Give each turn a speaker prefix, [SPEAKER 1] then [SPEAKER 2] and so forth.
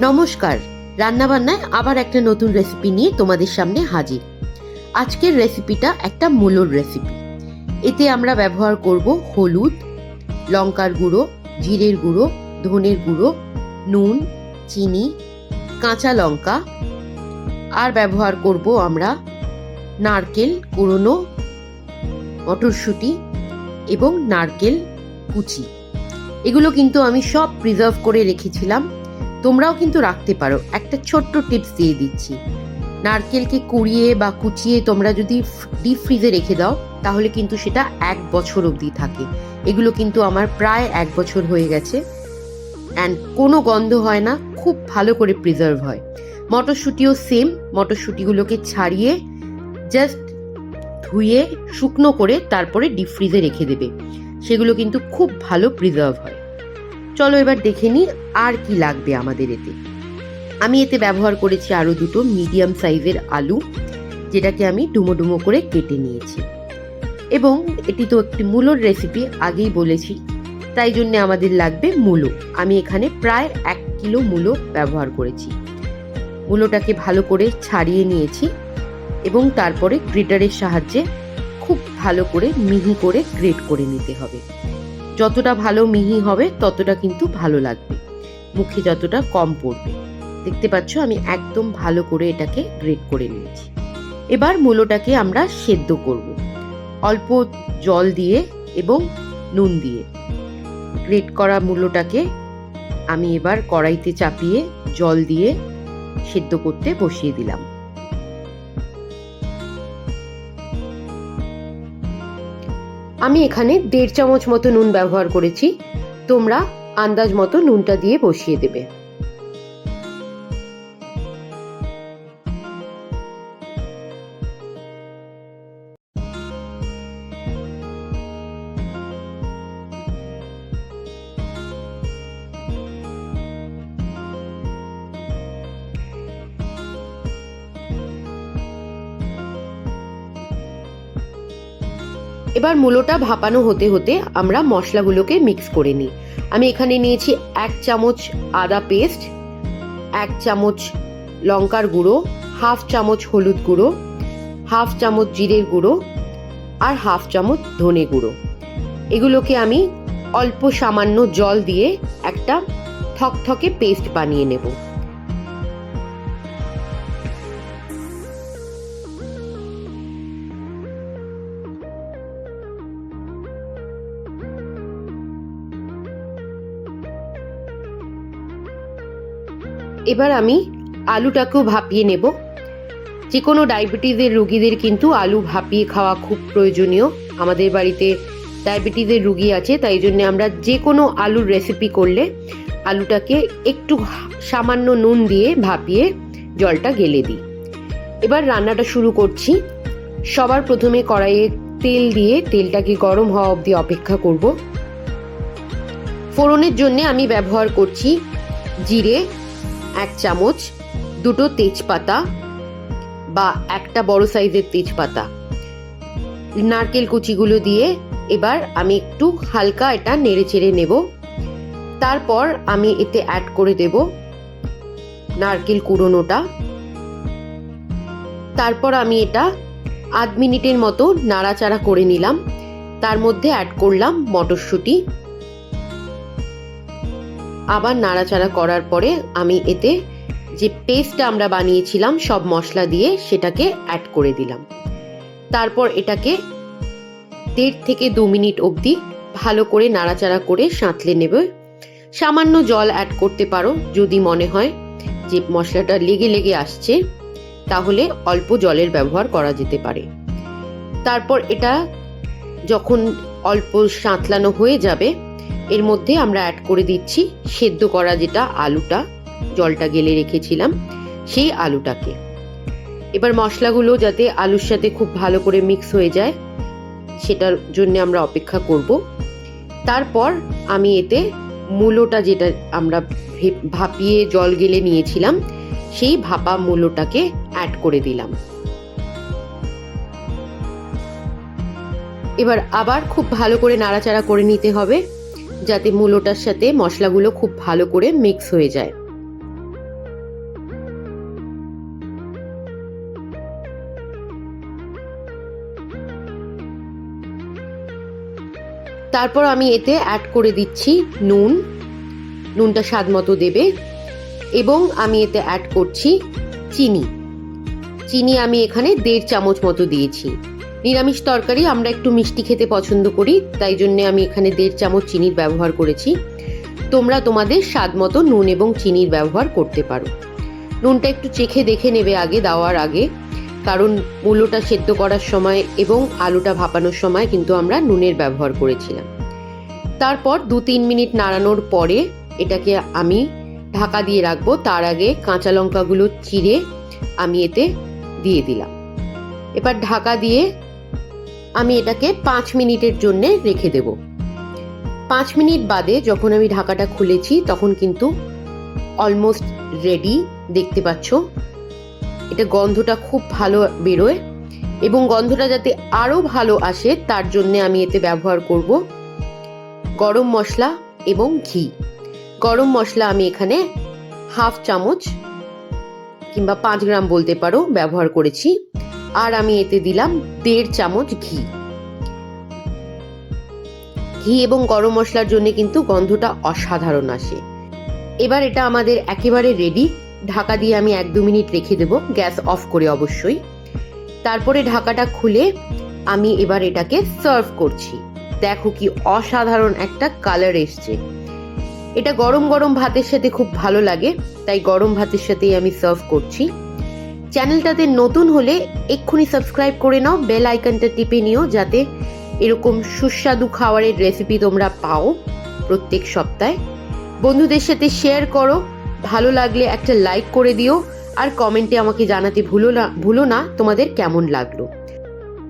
[SPEAKER 1] নমস্কার। রান্নাবান্নায় আবার একটা নতুন রেসিপি নিয়ে তোমাদের সামনে হাজির। আজকের রেসিপিটা একটা মূলোর রেসিপি এতে আমরা ব্যবহার করব হলুদ, লঙ্কার গুঁড়ো, জিরের গুঁড়ো, ধনের গুঁড়ো, নুন, চিনি, কাঁচা লঙ্কা। আর ব্যবহার করব আমরা নারকেল, কুড়োনো, মটরশুঁটি এবং নারকেল কুচি। এগুলো কিন্তু আমি সব প্রিজার্ভ করে রেখেছিলাম। তোমরাও কিন্তু রাখতে পারো। একটা ছোট্ট টিপস দিয়ে দিচ্ছি। নারকেলকে কুড়িয়ে বা কুচিয়ে তোমরা যদি ডিপ ফ্রিজে রেখে দাও, তাহলে কিন্তু সেটা এক বছর অবধি থাকে। এগুলো কিন্তু আমার প্রায় এক বছর হয়ে গেছে। অ্যান্ড কোনো গন্ধ হয় না, খুব ভালো করে প্রিজার্ভ হয়। মটরশুঁটিও সেম মটরশুঁটিগুলোকে ছাড়িয়ে জাস্ট ধুয়ে, শুকনো করে তারপরে ডিপ ফ্রিজে রেখে দেবে। সেগুলো কিন্তু খুব ভালো প্রিজার্ভ হয়। চলো এবার দেখে নিই আর কি লাগবে আমাদের এতে। আমি এতে ব্যবহার করেছি আরও দুটো মিডিয়াম সাইজের আলু, যেটাকে আমি ডুমো ডুমো করে কেটে নিয়েছি। এবং এটি তো একটি মূলোর রেসিপি আগেই বলেছি। তাই জন্য আমাদের লাগবে মূলো। আমি এখানে প্রায় এক কিলো মূলো ব্যবহার করেছি। মূলোটাকে ভালো করে ছাড়িয়ে নিয়েছি এবং তারপরে গ্রেটারের সাহায্যে খুব ভালো করে মিহি করে গ্রেট করে নিতে হবে। যতটা ভালো মিহি হবে, ততটা কিন্তু ভালো লাগবে। মুখে যতটা কম পড়বে। দেখতে পাচ্ছ, আমি একদম ভালো করে এটাকে গ্রেট করে নিয়েছি। এবার মূলোটাকে আমরা সেদ্ধ করব। অল্প জল দিয়ে এবং নুন দিয়ে। গ্রেট করা মূলোটাকে আমি এবার কড়াইতে চাপিয়ে জল দিয়ে সেদ্ধ করতে বসিয়ে দিলাম। আমি এখানে দেড় চামচ মতো নুন ব্যবহার করেছি। তোমরা আন্দাজ মতো নুনটা দিয়ে বসিয়ে দেবে। এবার মূলোটা ভাপানো হতে হতে আমরা মশলাগুলোকে মিক্স করে নিই। আমি এখানে নিয়েছি এক চামচ আদা পেস্ট এক চামচ লঙ্কার গুঁড়ো, হাফ চামচ হলুদ গুঁড়ো, হাফ চামচ জিরের গুঁড়ো আর হাফ চামচ ধনে গুঁড়ো। এগুলোকে আমি অল্প সামান্য জল দিয়ে একটা থকথকে পেস্ট বানিয়ে নেব। এবার আমি আলুটাকেও ভাপিয়ে নেব। যে কোনো ডায়াবেটিসের রুগীদের কিন্তু আলু ভাপিয়ে খাওয়া খুব প্রয়োজনীয়। আমাদের বাড়িতে ডায়াবেটিসের রুগী আছে, তাই জন্য আমরা যে কোনো আলুর রেসিপি করলে আলুটাকে একটু সামান্য নুন দিয়ে ভাপিয়ে জলটা গেলে দিই। এবার রান্নাটা শুরু করছি। সবার প্রথমে কড়াইয়ে তেল দিয়ে তেলটাকে গরম হওয়া অবধি অপেক্ষা করব। ফোড়নের জন্য আমি ব্যবহার করছি জিরে এক চামচ, দুটো তেজপাতা বা একটা বড় সাইজের তেজপাতা। নারকেল কুচিগুলো দিয়ে এবার আমি একটু হালকা এটা নেড়ে চেড়ে নেব। তারপর আমি এতে অ্যাড করে দেব নারকেল কুড়োনোটা। তারপর আমি এটা আধ মিনিটের মতো নাড়াচাড়া করে নিলাম। তার মধ্যে অ্যাড করলাম মটরশুঁটি। আবার নাড়াচাড়া করার পরে আমি এতে যে পেস্টটা আমরা বানিয়েছিলাম, সব মশলা দিয়ে সেটাকে অ্যাড করে দিলাম। তারপর এটাকে দেড় থেকে দু মিনিট অবধি ভালো করে নাড়াচাড়া করে সাঁতলে নেবে। সামান্য জল অ্যাড করতে পারো, যদি মনে হয় যে মশলাটা লেগে লেগে আসছে, তাহলে অল্প জলের ব্যবহার করা যেতে পারে। তারপর এটা যখন অল্প সাঁতলানো হয়ে যাবে এর মধ্যে আমরা অ্যাড করে দিচ্ছি সেদ্ধ করা যেটা আলুটা, জলটা গেলে রেখেছিলাম, সেই আলুটাকে। এবার মশলাগুলো যাতে আলুর সাথে খুব ভালো করে মিক্স হয়ে যায়, সেটার জন্য আমরা অপেক্ষা করব। তারপর আমি এতে মূলোটা যেটা আমরা ভাপিয়ে জল গেলে নিয়েছিলাম, সেই ভাপা মূলোটাকে অ্যাড করে দিলাম। এবার আবার খুব ভালো করে নাড়াচাড়া করে নিতে হবে। যাতে মুলোটার সাথে মশলাগুলো খুব ভালো করে মিক্স হয়ে যায়। তারপর আমি এতে অ্যাড করে দিচ্ছি নুন। নুনটা স্বাদ মতো দেবে। এবং আমি এতে অ্যাড করছি চিনি। চিনি আমি এখানে দেড় চামচ মতো দিয়েছি। নিরামিষ তরকারি আমরা একটু মিষ্টি খেতে পছন্দ করি, তাই জন্য আমি এখানে দেড় চামচ চিনির ব্যবহার করেছি। তোমরা তোমাদের স্বাদ মতো নুন এবং চিনির ব্যবহার করতে পারো। নুনটা একটু চেখে দেখে নেবে আগে, দেওয়ার আগে। কারণ মূলোটা সেদ্ধ করার সময় এবং আলুটা ভাপানোর সময় কিন্তু আমরা নুনের ব্যবহার করেছিলাম। তারপর দু তিন মিনিট নাড়ানোর পরে এটাকে আমি ঢাকা দিয়ে রাখব। তার আগে কাঁচা লঙ্কাগুলো চিড়ে আমি এতে দিয়ে দিলাম। এবার ঢাকা দিয়ে আমি এটাকে পাঁচ মিনিটের জন্য রেখে দেব। পাঁচ মিনিট বাদে যখন আমি ঢাকাটা খুলেছি, তখন কিন্তু অলমোস্ট রেডি দেখতে পাচ্ছ। এটা গন্ধটা খুব ভালো বেরোয় এবং গন্ধটা যাতে আরও ভালো আসে, তার জন্য আমি এতে ব্যবহার করব গরম মশলা এবং ঘি। গরম মশলা আমি এখানে হাফ চামচ কিংবা পাঁচ গ্রাম বলতে পারো ব্যবহার করেছি। আর আমি এতে দিলাম দেড় চামচ ঘি। ঘি এবং গরম মশলার জন্য কিন্তু গন্ধটা অসাধারণ আসে। এবার এটা আমাদের একেবারে রেডি ঢাকা দিয়ে আমি এক দু মিনিট রেখে দেবো। গ্যাস অফ করে অবশ্যই। তারপরে ঢাকাটা খুলে আমি এবার এটাকে সার্ভ করছি। দেখো কি অসাধারণ একটা কালার এসছে। এটা গরম গরম ভাতের সাথে খুব ভালো লাগে, তাই গরম ভাতের সাথেই আমি সার্ভ করছি। চ্যানেলটাতে নতুন হলে এক্ষুনি সাবস্ক্রাইব করে নাও, বেল আইকনটা টিপে নিও যাতে এরকম সুস্বাদু খাবারের রেসিপি তোমরা পাও প্রত্যেক সপ্তাহে। বন্ধুদের সাথে শেয়ার করো, ভালো লাগলে একটা লাইক করে দিও, আর কমেন্টে আমাকে জানাতে ভুলো না ভুলো না তোমাদের কেমন লাগল।